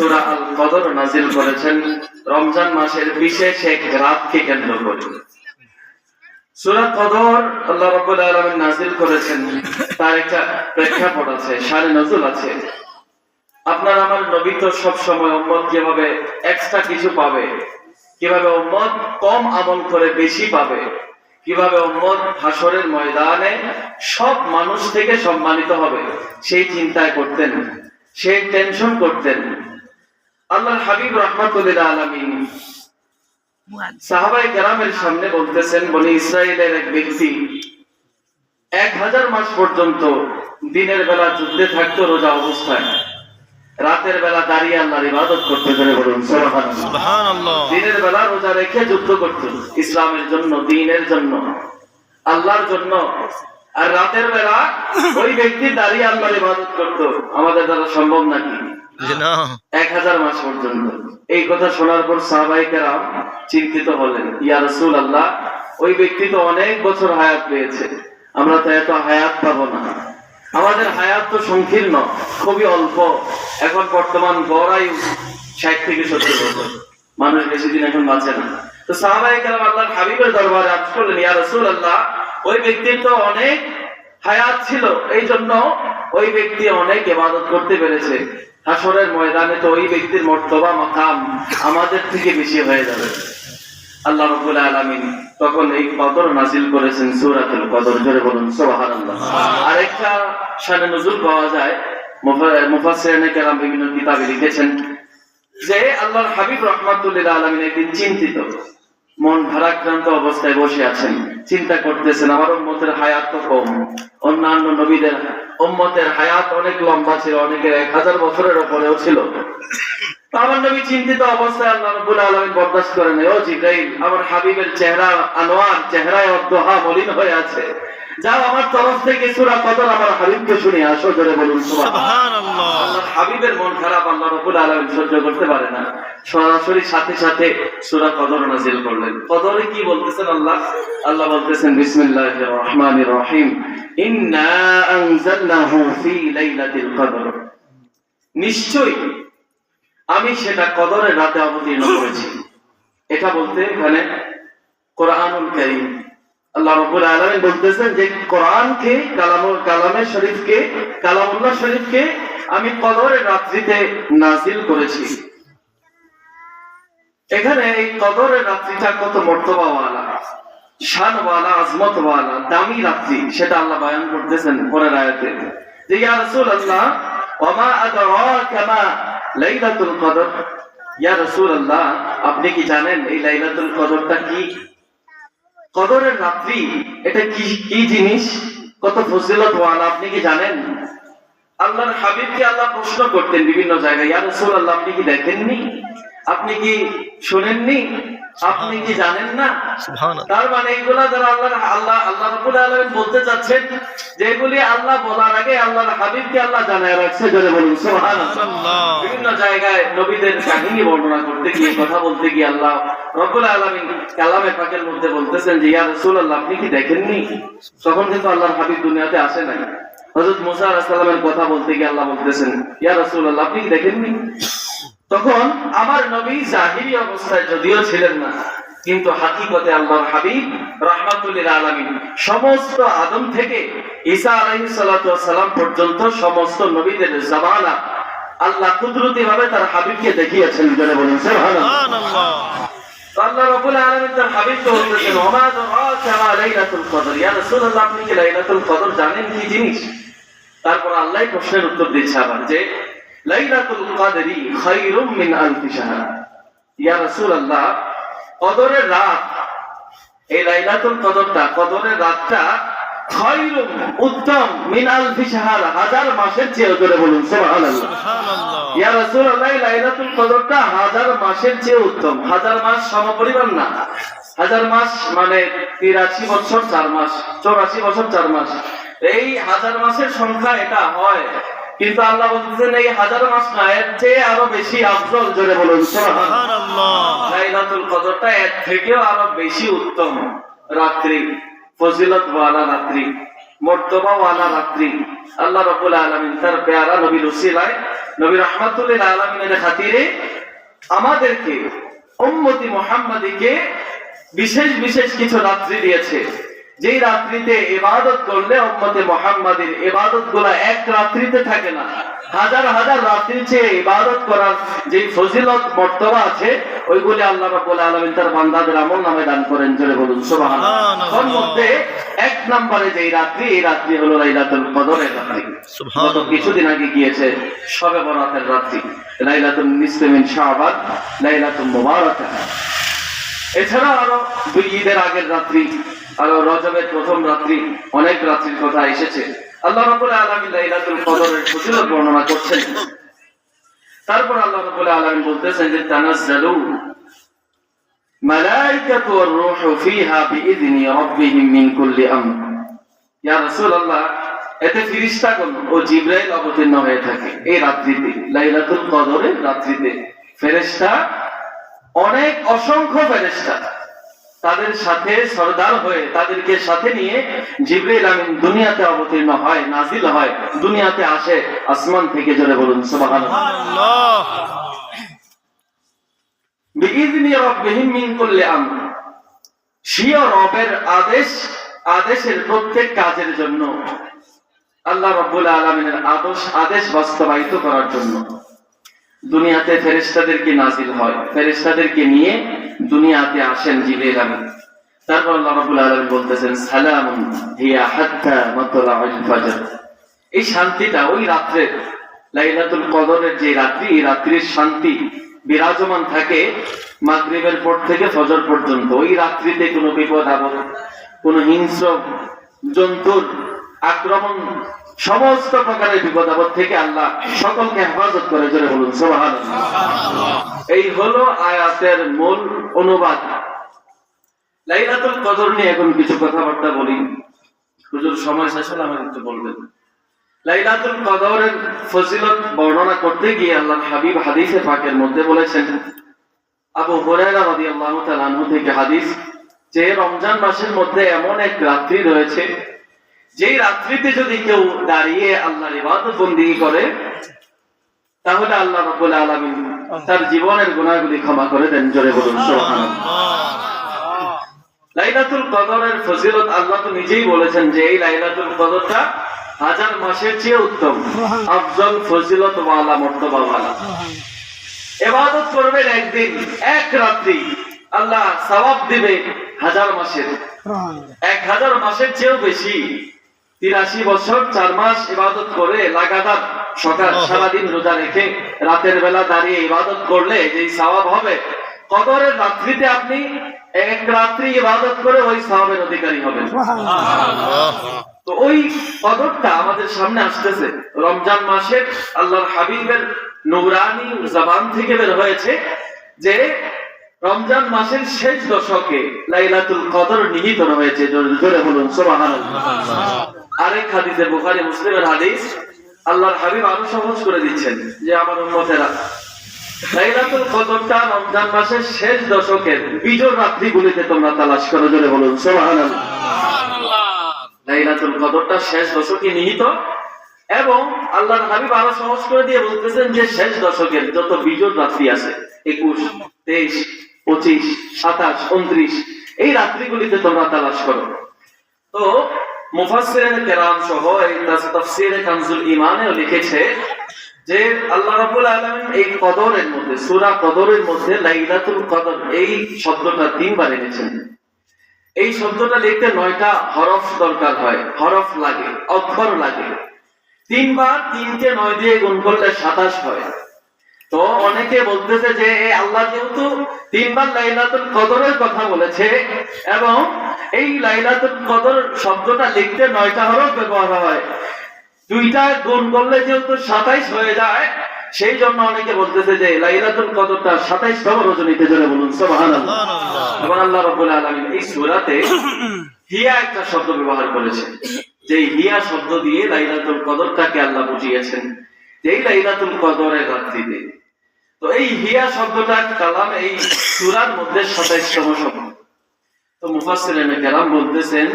সূরা আল কদর নাজিল করেছেন। রমজান মাসের বিশেষ এক রাতকে কেন্দ্র করে। সূরা কদর আল্লাহ রাব্বুল আলামিন নাজিল করেছেন। তার একটা প্রেক্ষাপট আছে শানে নজুল আছে। আমার নবী তো সব সময় উম্মত কীভাবে এক্সট্রা কিছু পাবে, কীভাবে উম্মত কম আমল করে বেশি পাবে, কীভাবে উম্মত হাসরের ময়দানে সব মানুষ থেকে সম্মানিত হবে, সেই চিন্তায় করতেন সেই টেনশন করতেন। আল্লাহর হাবিব রহমাতুল্লাহ আলামিন। সাহাবাই কেরামের সামনে বলতেছেন বনি ইসরায়েলের এক ব্যক্তি এক হাজার মাস পর্যন্ত দিনের বেলা যুদ্ধে থাকতো রোজা অবস্থায়। রাতের বেলা দাঁড়িয়ে আল্লাহর ইবাদত করতে বলুন দিনের বেলা রোজা রেখে যুদ্ধ করত ইসলামের জন্য দিনের জন্য আল্লাহর জন্য। আর রাতের বেলা ওই ব্যক্তি দাঁড়িয়ে আল্লাহর ইবাদত করত। আমাদের দ্বারা সম্ভব নাকি? এক হাজার মাস পর্যন্ত। এই কথা শোনার পর সাহবাইকেরাম চিন্তিত হলেন ইয়া রসুল আল্লাহ ওই ব্যক্তি তো অনেক বছর হায়াত পেয়েছে। আমরা তো এত হায়াত পাবো না। আমাদের হায়াত তো সংকীর্ণ খুবই অল্প। এখন বর্তমান গড় আয়ু ষাট থেকে সত্তর বছর। মানুষ বেশি দিন এখন বাঁচে না। তো সাহাবাইকেরাম আল্লাহর হাবিবের দরবারে আজ করলেন ইয়া রসুল আল্লাহ ওই ব্যক্তির তো অনেক হায়াত ছিল। এই জন্য ওই ব্যক্তি অনেক ইবাদত করতে পেরেছে। হাসরের ময়দানে তো ওই ব্যক্তির মর্তবা মাকাম আমাদের থেকে বেশি হয়ে যাবে। আল্লাহ রাব্বুল আলামিন তখন এই কদর নাজিল করেছেন সূরাতুল কদর জোরে বলুন সুবহানাল্লাহ। আরেকটা শানে নজুল পাওয়া যায় মুফা- মুফাসসিরিনে কেরাম বিভিন্ন কিতাবে লিখেছেন যে আল্লাহর হাবিব রহমাতুল্লাহ আলামিন একদিন চিন্তিত। মন ভারাক্রান্ত অবস্থায় বসে আছেন। চিন্তা করতেছেন, আমার উম্মতের হায়াত তো কম। অন্যান্য নবীদের উম্মতের হায়াত অনেক লম্বা ছিল, অনেকের এক হাজার বছরের ওপরেও ছিল। আমার নবী চিন্তিত অবস্থায় আল্লাহ রাব্বুল আলামিন বরদাস্ত করেন, ও আমার হাবিবের চেহারা আনোয়ার, চেহারায় অর্ধহা মলিন হয়ে আছে। যাও আমার তরফ থেকে সূরা কদর আমার হাবিবকে শুনে আসো জোরে বলুন সুবহানাল্লাহ। সুবহানাল্লাহ। হাবিবের মন খারাপ আল্লাহ রাব্বুল আলামিন সহ্য করতে পারে না। সরাসরি সাথে সাথে সূরা কদর নাযিল করলেন। কদরে কি বলতেছেন আল্লাহ? আল্লাহ বলতেছেন বিসমিল্লাহির রহমানির রহিম। ইন্না আনজালনাহু ফি লাইলাতিল কদর। নিশ্চয়ই আমি সেটা কদরের রাতে অবতীর্ণ করেছি। এটা বলতে এখানে কোরআনুল কারীম দামি রাত্রি, সেটা আল্লাহ বয়ান করতেছেন পরের আয়াতে। আপনি কি জানেন এই লাইলাতুল কদরটা কি? কদরের রাত্রি, এটা কি কি জিনিস? কত ফজিলত ওয়ালা, আপনি কি জানেন? আল্লাহর হাবিবকে আল্লাহ প্রশ্ন করতেন বিভিন্ন জায়গায়, ইয়া রাসূলুল্লাহ, আপনি কি দেখেননি? আপনি কি শোনেননি? আপনি কি জানেন না? তার মানে এইগুলা যারা আল্লাহ আল্লাহ আল্লাহ রাব্বুল আলামিন বলতে চাচ্ছেন যেগুলি আল্লাহ বলার আগে আল্লাহর হাবিবকে আল্লাহ জানায় রাখছে জোরে বলুন বিভিন্ন জায়গায় নবীদের কাহিনী বর্ণনা করতে গিয়ে কথা বলতে গিয়ে আল্লাহ রব্বুল আলামিন কালামে পাকের মধ্যে বলতেছেন যে ইয়া রসুল রাসূলুল্লাহ আপনি কি দেখেননি? তখন কিন্তু আল্লাহর হাবিব দুনিয়াতে আসে নাই। হযরত মুসা আলাইহিস সালামের কথা বলতে গিয়ে আল্লাহ বলতেছেন ইয়া রাসূলুল্লাহ আপনি কি দেখেননি? তখন আমার নবী জাহিরি অবস্থায় যদিও ছিলেন না কিন্তু হাকিকতে আল্লাহর হাবিব রাহমাতুল্লিল আলামিন সমস্ত আদম থেকে ঈসা সালাতু সালাম পর্যন্ত সমস্ত নবীদের জামানা আল্লাহ কুদরতি ভাবে তার হাবিবকে দেখিয়েছেন জনে বলুন সুবহানাল্লাহ। সুবহানাল্লাহ। আল্লাহ রাব্বুল আলামিন তার হাবিবকে বলতেছেন ওমা লাইলাতুল কদর? ইয়া রাসূলুল্লাহ আপনি কি লাইলাতুল কদর জানেন কি জিনিস? তারপর আল্লাহ প্রশ্নের উত্তর দিচ্ছে আবার যে লাইলাতুল কদরি খায়রুম মিন আলফি শাহর। ইয়া রাসূলুল্লাহ কদরের রাত এই লাইলাতুল কদরটা কদরের রাতটা খায়রুম উত্তম মিন আলফি শাহর হাজার মাসের চেয়ে জোরে বলুন সুবহানাল্লাহ। সুবহানাল্লাহ। ইয়া রাসূলুল্লাহ লাইলাতুল কদরটা হাজার মাসের চেয়ে উত্তম। হাজার মাস সমপরিমাণ না। হাজার মাস মানে তিরাশি বছর চার মাস চৌরাশি বছর চার মাস। এই হাজার মাসের সংখ্যা এটা হয় কিন্তু আল্লাহ বলতেছেন এই হাজার মাস না এর চেয়ে আরও বেশি আফজল জোরে বলুন লাইলাতুল কদরটা এর থেকেও আরও বেশি উত্তম। রাত্রি ফজিলত ওয়ালা রাত্রি মর্তবাওয়ালা রাত্রি। আল্লাহ রাব্বুল আলামিন তার পেয়ারা নবীর উসিলায় নবী রাহমাতুল্লিল আলামিনের খাতিরে আমাদেরকে উম্মতি মুহাম্মাদিকে বিশেষ বিশেষ কিছু রাত্রি দিয়েছে। যেই রাত্রিতে ইবাদত করলে উম্মতে মুহাম্মাদের ইবাদতগুলা এক রাত্রিতে থাকে না হাজার হাজার রাত্রির চেয়ে ইবাদত করার যে ফজিলত মর্তবা আছে ওইগুলি আল্লাহ রাব্বুল আলামিন তার বান্দাদের আমল নামে দান করেন জোরে বলুন সুবহানাল্লাহ। তার মধ্যে এক নম্বরে যেই রাত্রি এই রাত্রি হলো লাইলাতুল কদরের রাত্রি সুবহানাল্লাহ। কিছুদিন আগে গিয়েছে শবে বরাতের রাত্রি লাইলাতুল নিসফে মিন শাবান লাইলাতুল মুবারাকা এছাড়া আরও দুই ঈদের আগের রাত্রি রজবের প্রথম রাত্রি অনেক রাত্রির কথা এসেছে। আল্লাহ রাব্বুল আলামিন লাইলাতুল কদরের বর্ণনা করছেন। তারপর আল্লাহ রাব্বুল আলামিন বলতেছেন যে, তানাজ্জালু ওয়ার ফিহা মিন কুল্লি আমর। ইয়া রাসূলুল্লাহ, এতে ও জিবরাইল অবতীর্ণ হয়ে থাকে এই রাত্রিতে, লাইলাতুল কদরের রাত্রিতে। ফেরেশতা, অনেক অসংখ্য ফেরেশতা তাদের সাথে সরদার হয়ে তাদেরকে সাথে নিয়ে জিবরাইল আমিন দুনিয়াতে অবতীর্ণ হয় নাজিল হয় দুনিয়াতে আসে আসমান থেকে জোরে বলুন সুবহানাল্লাহ। আল্লাহ বিইذনি রাব্বিহিম মিন কুল্লি আমর। রবের আদেশ আদেশের প্রত্যেক কাজের জন্য। আল্লাহ রাব্বুল আলামিনের আদেশ আদেশ বাস্তবায়িত করার জন্য। দুনিয়াতে ফেরেশতাদেরকে নাজিল হয়। ফেরেশতাদেরকে নিয়ে দুনিয়াতে আসেন আমিন। তারপর আল্লাহ আলামিন বলতেছেন, সালামুন হিয়া হাত্তা ফজর। এই শান্তিটা ওই রাত্রে, লাইলাতুল কদরের যে রাত্রি, এই রাত্রির শান্তি বিরাজমান থাকে মাগরিবের পর থেকে ফজর পর্যন্ত। ওই রাত্রিতে কোনো বিপদ আপদ, কোনো হিংস্র জন্তুর আক্রমণ সমস্ত প্রকারের বিপদ আপদ থেকে আল্লাহ সকলকে হেফাজত করে, জোরে বলুন, সুবহানাল্লাহ। এই হলো আয়াতের মূল অনুবাদ। লাইলাতুল কদর নিয়ে এখন কিছু কথাবার্তা বলি। হুজুর, সময় শেষ হলে আমার একটু বলবেন। লাইলাতুল কদরের ফজিলত বর্ণনা করতে গিয়ে আল্লাহ হাবিব হাদিসে পাকের মধ্যে বলেছেন, আবু হুরায়রা রাদিয়াল্লাহু তাআলা থেকে হাদিস যে রমজান মাসের মধ্যে এমন এক রাত্রি রয়েছে যেই রাত্রিতে যদি কেউ দাঁড়িয়ে আল্লাহর ইবাদত বন্দিগি করে তাহলে আল্লাহ রাব্বুল আলামিন তার জীবনের গুনাহগুলি ক্ষমা করে দেন জোরে বলুন সুবহানাল্লাহ। লাইলাতুল কদরের ফজিলত আল্লাহ তো নিজেই বলেছেন যে এই লাইলাতুল কদরটা হাজার মাসের চেয়ে উত্তম। আফজল ফজিলত ওয়ালা মর্তবা ওয়ালা। এবাদত করবেন একদিন এক রাত্রি আল্লাহ সওয়াব দিবে হাজার মাসের। এক হাজার মাসের চেয়েও বেশি। তিরাশি বছর চার মাস ইবাদত করে লাগাতার সকাল সারাদিন রোজা রেখে রাতের বেলা দাঁড়িয়ে ইবাদত করলে যেই সওয়াব হবে কদরের রাত্রিতে আপনি এক রাত্রি ইবাদত করে ওই সওয়াবের অধিকারী হবেন। তো ওই কদরটা আমাদের সামনে আসতেছে। রমজান মাসের আল্লাহর হাবিবের নুরানি জবান থেকে বের হয়েছে যে রমজান মাসের শেষ দশকে লাইলাতুল কদর নিহিত রয়েছে। জোরে জোরে বলুন সুবহানাল্লাহ। আরেক হাদিসে বুখারী মুসলিমের হাদিস আল্লাহর হাবিব আরও সহজ করে দিচ্ছেন যে আমার উম্মতেরা লাইলাতুল কদরটা রমজান মাসের শেষ দশকের বিজোর রাত্রিগুলিতে তোমরা তালাশ করো জোরে বলুন সুবহানাল্লাহ। লাইলাতুল কদরটা শেষ দশকে নিহিত এবং আল্লাহর হাবিব আরও সহজ করে দিয়ে বলতেছেন যে শেষ দশকের যত বিজোর রাত্রি আছে একুশ তেইশ পঁচিশ সাতাশ উনত্রিশ এই রাত্রিগুলিতে তোমরা তালাশ করো। তো মুফাসসিরিন কেরাম সহ এই তাফসীরে কানজুল ঈমানেও লিখেছে যে আল্লাহ রাব্বুল আলামিন এই কদরের মধ্যে, সূরা কদরের মধ্যে লাইলাতুল কদর এই শব্দটা তিনবার এনেছেন। এই শব্দটা লিখতে নয়টা হরফ দরকার হয়। হরফ লাগে, অক্ষর লাগে। তিনবার তিনকে নয় দিয়ে গুণ করলে সাতাশ হয়। তো অনেকে বলতেছে যে আল্লাহ যেহেতু তিনবার লাইলাতুল কদরের কথা বলেছে এবং এই লাইলাতুল কদর শব্দটা লিখতে নয়টা হরফ ব্যবহার হয়। দুইটা গুণ করলে যেহেতু সাতাইশ হয়ে যায়, সেই জন্য অনেকে বলতেছে যে লাইলাতুল কদরটা সাতাইশ তম রজনীতে জন্য বলুন। সুবহানাল্লাহ। এবং আল্লাহ রাব্বুল আলামিন। এই সূরাতে হিয়া একটা শব্দ ব্যবহার করেছেন যে হিয়া শব্দ দিয়ে লাইলাতুল কদরটাকে আল্লাহ বুঝিয়েছেন। এই লাইলাতুল কদরের রাত্রিতে। তো এই হিয়া শব্দটা কালাম এই সুরার মধ্যে 27তম শব্দ। তো মুফাসসিরিনে কেরাম বলতেছেন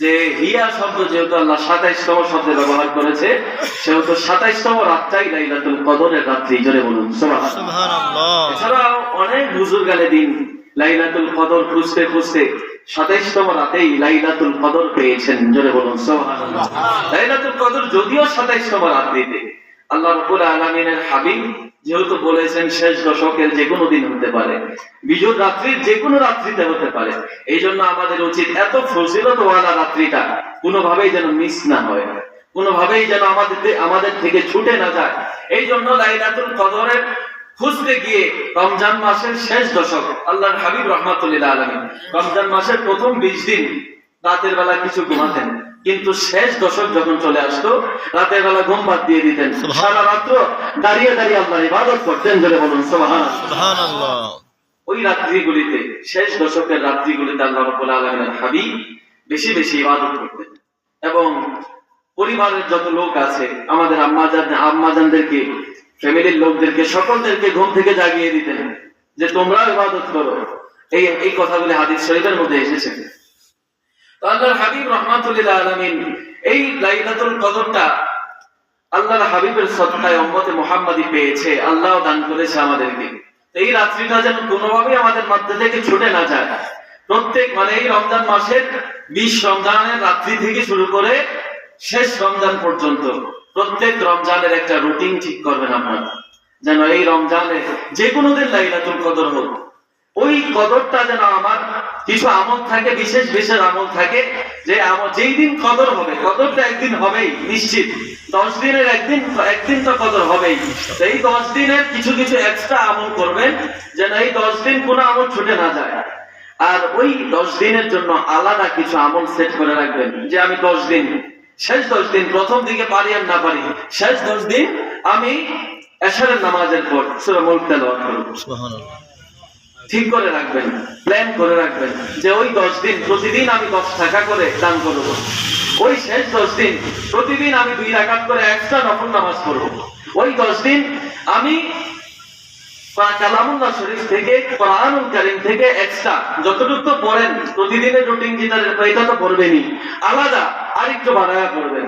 যে হিয়া শব্দ যেহেতু আল্লাহ সাতাইশতম শব্দে ব্যবহার করেছে সেহেতু সাতাইশতম রাতটাই লাইলাতুল কদরের রাত্রি জোরে বলুন এছাড়াও অনেক বুজুর্গানে দিন লাইলাতুল কদর খুঁজতে খুঁজতে সাতাইশতম রাতেই লাইলাতুল কদর পেয়েছেন জোরে বলুন সুবহানাল্লাহ। লাইলাতুল কদর যদিও সাতাইশতম রাত্রিতে আল্লাহ আলামিনের হাবিব যেহেতু বলেছেন শেষ দশকের যে কোনো দিন হতে পারে বিজয় রাত্রির যে কোনো রাত্রিতে হতে পারে এই জন্য আমাদের উচিত এত ওয়ালা রাত্রিটা কোনোভাবেই যেন মিস না হয়, কোনোভাবেই যেন আমাদের আমাদের থেকে ছুটে না যায়। এই জন্য লাইলাতুল কদরের খুঁজতে গিয়ে রমজান মাসের শেষ দশক, আল্লাহর হাবিব রহমাতুল্লাহ আলমী রমজান মাসের প্রথম বিশ দিন রাতের বেলা কিছু ঘুমাতেন। কিন্তু শেষ দশক যখন চলে আসতো রাতের বেলা ঘুম বাদ দিয়ে দিতেন। সারা রাত্র দাঁড়িয়ে দাঁড়িয়ে আল্লাহর ইবাদত করতেন জোরে বলুন সুবহানাল্লাহ। ওই রাত্রিগুলিতে শেষ দশকের রাত্রিগুলিতে আল্লাহ রাব্বুল আলামিনের হাবিব বেশি বেশি ইবাদত করতেন। এবং পরিবারের যত লোক আছে আমাদের আম্মাজান আম্মাজানদেরকে ফ্যামিলির লোকদেরকে সকলদেরকে ঘুম থেকে জাগিয়ে দিতেন যে তোমরা ইবাদত করো। এই এই কথাগুলি হাদিস শরীফের মধ্যে এসেছে। আল্লাহর হাবিব রহমাতুল্লাহ আলামিন এই লাইলাতুল কদরটা আল্লাহর হাবিবের সত্তায় উম্মতে মুহাম্মাদি পেয়েছে আল্লাহ দান করেছে আমাদেরকে। এই রাত্রিটা যেন কোনোভাবেই আমাদের মধ্যে থেকে ছুটে না যায়। প্রত্যেক মানে এই রমজান মাসের বিশ রমজানের রাত্রি থেকে শুরু করে শেষ রমজান পর্যন্ত প্রত্যেক রমজানের একটা রুটিন ঠিক করবেন আপনারা। যেন এই রমজানে যে কোনো দিন লাইলাতুল কদর হোক ওই কদরটা যেন আমার কিছু আমল থাকে, বিশেষ বিশেষ আমল থাকে, যে আমল যেই দিন কদর হবে, কদরটা একদিন হবেই, নিশ্চিত। দশ দিনের একদিন একদিন তো কদর হবেই। এই দশ দিনের কিছু কিছু এক্সট্রা আমল করবেন, যেন এই দশ দিন কোনো আমল ছুটে না যায়। আর ওই দশ দিনের জন্য আলাদা কিছু আমল সেট করে রাখবেন, যে আমি দশ দিন, শেষ দশ দিন, প্রথম দিকে পারি আর না পারি, শেষ দশ দিন আমি এশারের নামাজের পর সুরা মুল্ক তেলাওয়াত করব। ঠিক করে রাখবেন প্ল্যান করে রাখবেন যে ওই দশ দিন, প্রতিদিন আমি দশ টাকা করে দান করব। ওই শেষ দশ দিন, প্রতিদিন আমি দুই রাকাত করে একটা নফল নামাজ পড়ব। ওই দশ দিন আমি কালামুল্লাহ শরীফ থেকে, কোরআনুল কারীম থেকে এক্সট্রা যতটুকু পড়েন, প্রতিদিনের রুটিন যেটা এটা তো পড়বেনই। আলাদা, আরেকটু বাড়ায়া করবেন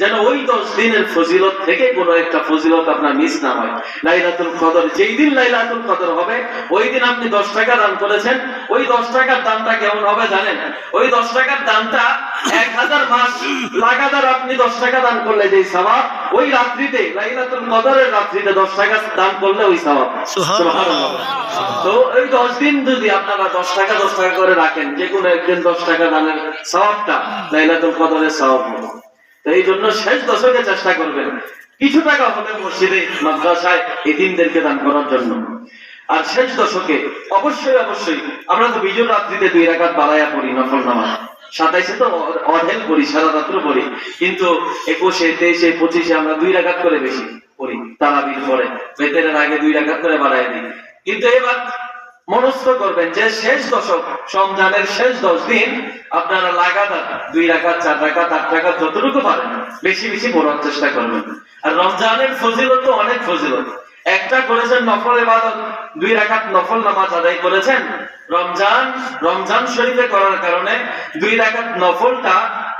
যেন ওই দশ দিনের ফজিলত থেকে কোনো একটা ফজিলত আপনার মিস না হয়। লাইলাতুল কদর যেই দিন লাইলাতুল কদর হবে ওই দিন আপনি দশ টাকা দান করেছেন। ওই দশ টাকার দামটা কেমন হবে জানেন? ওই দশ টাকার দামটা এক হাজার মাস লাগাতার আপনি দশ টাকা দান করলে যেই স্বভাব ওই রাত্রিতে লাইলাতুল কদরের রাত্রিতে দশ টাকা দান করলে ওই স্বভাব। তো এই দশ দিন যদি আপনারা দশ টাকা দশ টাকা করে রাখেন যে কোনো একদিন দশ টাকা দানের স্বভাবটা লাইলাতুল কদরের স্বভাব হবে। এই জন্য শেষ দশকে চেষ্টা করবেন। কিছু টাকা হবে মসজিদে, মাদ্রাসায়, এতিমদেরকে দান করার জন্য। আর শেষ দশকে অবশ্যই অবশ্যই আমরা তো বিজয় রাত্রিতে দুই রাকাত বাড়াইয়া পড়ি নফল নামাজ। সাতাইশে তো অঢেল করি সারা রাত্র পড়ি। কিন্তু একুশে, তেইশে, পঁচিশে আমরা দুই রাকাত করে বেশি পড়ি, তারাবির পরে। বেতের আগে দুই রাকাত করে বাড়াই দিই। কিন্তু এবার মনস্থ করবেন যে শেষ দশক, রমজানের শেষ দশ দিন আপনারা লাগাতার দুই রাকাত চার রাকাত আট রাকাত যতটুকু পারেন, বেশি বেশি পড়ার চেষ্টা করবেন। আর রমজানের ফজিলত অনেক ফজিলত। একটা করেছেন নফল ইবাদত, দুই রাকাত নফল নামাজ আদায় করেছেন। রমজান রমজান শরীফে করার কারণে দুই রাখাত নফলটা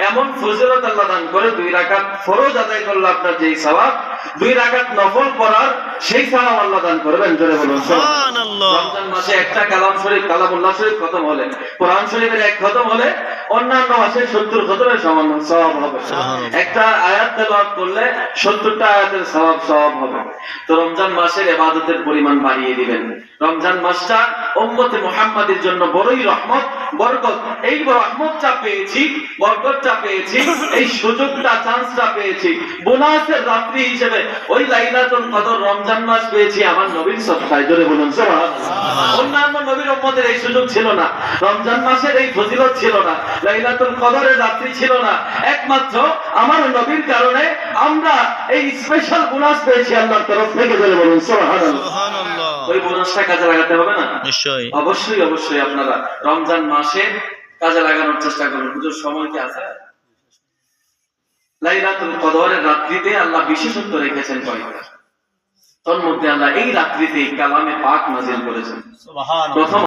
এমন ফজিলত আল্লাহ দান করে দুই রাকাত ফরজ আদায় করলে আপনার যেই সওয়াব দুই রাকাত নফল পড়ার সেই সওয়াব আল্লাহ দান করবেন জোরে বলুন সুবহানাল্লাহ। রমজান মাসে একটা কালাম শরীফ কালামুল্লাহ শরীফ খতম হলে কোরআন শরীফের এক খতম হলে অন্যান্য মাসে সত্তর খতমের সমান সওয়াব হবে। সুবহানাল্লাহ। একটা আয়াত তেলাওয়াত করলে সত্তরটা আয়াতের সওয়াব সওয়াব হবে। তো রমজান মাসের ইবাদতের পরিমাণ বাড়িয়ে দিবেন। রমজান মাসটা উম্মতে মুহাম্মাদের জন্য বড়ই রহমত বরকত। এই রহমতটা পেয়েছি বরকতটা পেয়েছি এই সুযোগটা চান্সটা পেয়েছি। বোনাসের রাত্রি হিসেবে ওই লাইলাতুল কদর রমজান মাস পেয়েছি আমার নবীর সত্তায় জোরে বলুন অন্যান্য নবীর উম্মতের এই সুযোগ ছিল না। রমজান মাসের এই ফজিলত ছিল না। লাইলাতুল কদরের রাত্রি ছিল না। একমাত্র আমার নবীর কারণে আমরা এই স্পেশাল বোনাস পেয়েছি আল্লাহর তরফ থেকে। জোরে বলুন। সুবহানাল্লাহ। ওই বোনাসটা কাজে লাগাতে হবে না? নিশ্চয়ই। অবশ্যই অবশ্যই আপনারা রমজান মাসে কাজে লাগানোর চেষ্টা করুন। পুজোর সময় কি আছে? লাইলাতুল কদরের রাত্রিতে আল্লাহ বিশেষত্ব রেখেছেন কয়েকটা। তন্মধ্যে আল্লাহ এই রাত্রিতে কালামে পাক নাজিল করেছেন। প্রথম